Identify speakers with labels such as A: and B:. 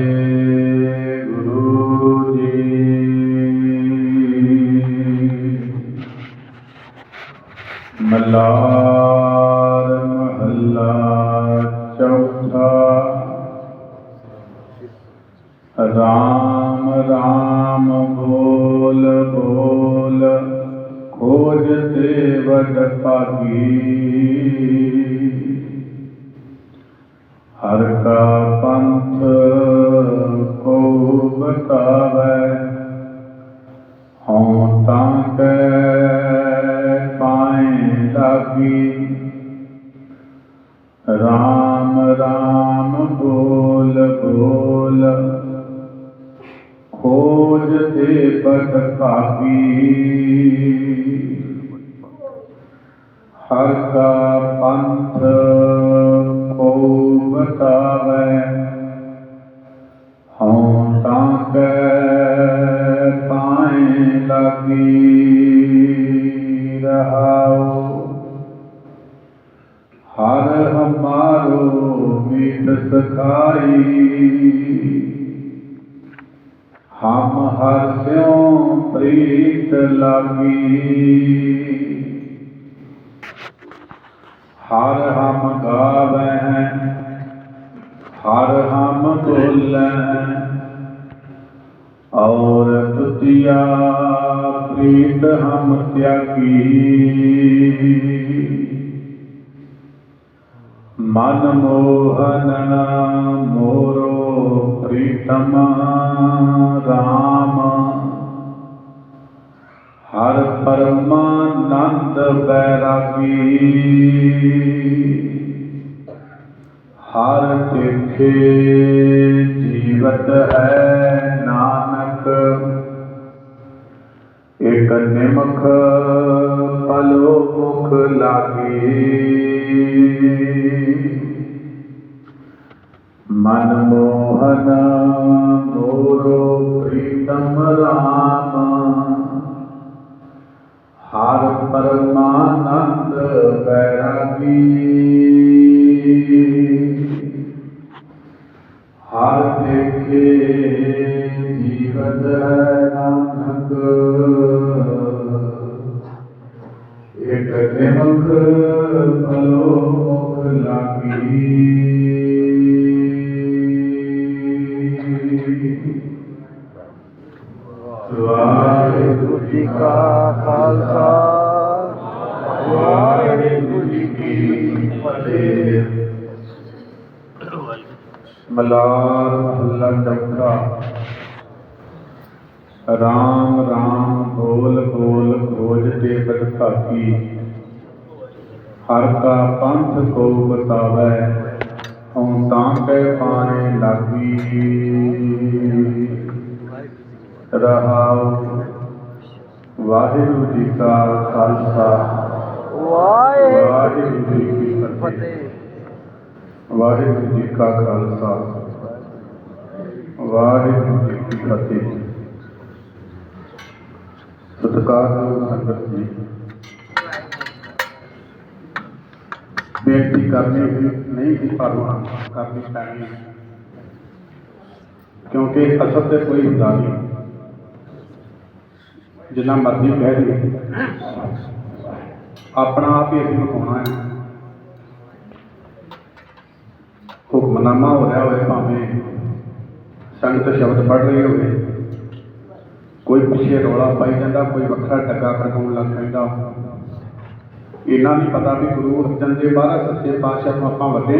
A: ਵਾਹਿਗੁਰੂ ਜੀ ਮਲਾਰ ਮਹੱਲਾ ਚੌਥਾ ਰਾਮ ਰਾਮ ਬੋਲ ਬੋਲ ਖੋਜ ਤੇ ਵਡ ਭਾਗੀ ਹਰ ਕਾ ਪੰਥ ਕੋ ਬਤਾਵੇ ਹਉ ਤਾਂ ਕੈ ਪਾਏ ਲਾਗੀ। ਰਾਮ ਰਾਮ ਬੋਲ ਬੋਲ, ਖੋਜ ਤੇ ਬਦ ਭਾਗੀ। ਹਰ ਕਾ ਪੰਥ ਬਤਾਵੇ ਹਉ ਤਾਂ ਕੈ ਪਾਏ ਲਾਗੀ ਰਹਾਉ। ਹਰ ਹਮਾਰੋ ਮੀਤ ਸਖਾਈ। ਹਮ ਹਸਿਓ ਪ੍ਰੀਤ ਲਾਗੀ। ਹਰ ਹਮ ਗਾਵੈ ਹਰ ਹਮ ਬੋਲੈ ਔਰ ਤੁਤਿਆ ਪ੍ਰੀਤ ਹਮ ਤਿਆਗੀ। ਮਨ ਮੋਹਨ ਮੋਰੋ ਪ੍ਰੀਤਮ ਰਾਮ। ਹਰ ਪਰਮਾਨੰਦ ਬੈਰਾਗੀ। ਹਰ ਤਿਖੇ ਜੀਵਤ ਹੈ ਨਾਨਕ। ਇਕ ਨਿਮਖ ਪਲੋ ਮੁਖ ਲਾਗੇ। ਮਨ ਮੋਹਨ ਮੋਰੋ ਪ੍ਰੀਤਮ ਰਾਮ। ਹਰ ਪਰਮਾਨੰਦ ਬੈਰਾਗੀ ਹਰ ਦੇਖੇ ਜੀਵਤ ਹੈ ਨਾਨਕ। ਇਕ ਨਿਮਖ ਭਲੋ ਮੁਖ ਲਾਗੀ। ਵਾਹਿਗੁਰੂ ਜੀ ਕਾ ਖਾਲਸਾ। ਵਾਹਿਗੁਰੂ ਜੀ ਕੀ ਫਤਿਹ। ਮਲਾਰ ਮਹੱਲਾ ਚੌਥਾ ਰਾਮ ਰਾਮ ਬੋਲ ਬੋਲ ਖੋਜ ਤੇ ਬਦਖਾਕੀ ਹਰ ਕਾ ਪੰਥ ਕੋ ਬਤਾਵੇ ਹਉ ਤਾਂ ਕੈ ਪਾਣੇ ਲਾਗੀ। ਰਹਾਉ ਵਾਹਿਗੁਰੂ ਜੀ ਕਾ ਖਾਲਸਾ।
B: ਵਾਹਿਗੁਰੂ
A: ਜੀ ਕੀ
B: ਫਤਿਹ।
A: ਵਾਹਿਗੁਰੂ ਜੀ ਕਾ ਖਾਲਸਾ, ਵਾਹਿਗੁਰੂ ਜੀ ਕੀ ਫਤਿਹ। ਸਤਿਕਾਰਯੋਗ ਸੰਗਤ ਜੀ, ਬੇਨਤੀ ਕਰਨੀ ਸੀ ਨਹੀਂ ਸੀ ਪਰ ਹੁਣ ਕਰਨੀ ਪੈਣੀ ਹੈ। ਕਿਉਂਕਿ ਅਸਲ ਤੇ ਕੋਈ ਹੁੰਦਾ ਨਹੀਂ। ਜਿੰਨਾ ਮਰਜ਼ੀ ਕਹਿ ਲਈਏ ਆਪਣਾ ਆਪ ਹੀ ਅਸੀਂ ਵਿਖਾਉਣਾ ਹੈ ਹੁਕਮਨਾਮਾ ਹੋ ਰਿਹਾ ਹੋਵੇ, ਭਾਵੇਂ ਸੰਗਤ ਸ਼ਬਦ ਪੜ੍ਹ ਰਹੀ ਹੋਵੇ, ਕੋਈ ਪਿੱਛੇ ਰੌਲਾ ਪਾਈ ਜਾਂਦਾ, ਕੋਈ ਵੱਖਰਾ ਟੱਗਾ ਕਰਵਾਉਣ ਲੱਗ ਪੈਂਦਾ। ਇਹਨਾਂ ਨਹੀਂ ਪਤਾ ਵੀ ਗੁਰੂ ਅਰਜਨ ਦੇਵ ਮਹਾਰਾਜ, ਸੱਚੇ ਪਾਤਸ਼ਾਹ ਨੂੰ ਆਪਾਂ ਵੱਡੇ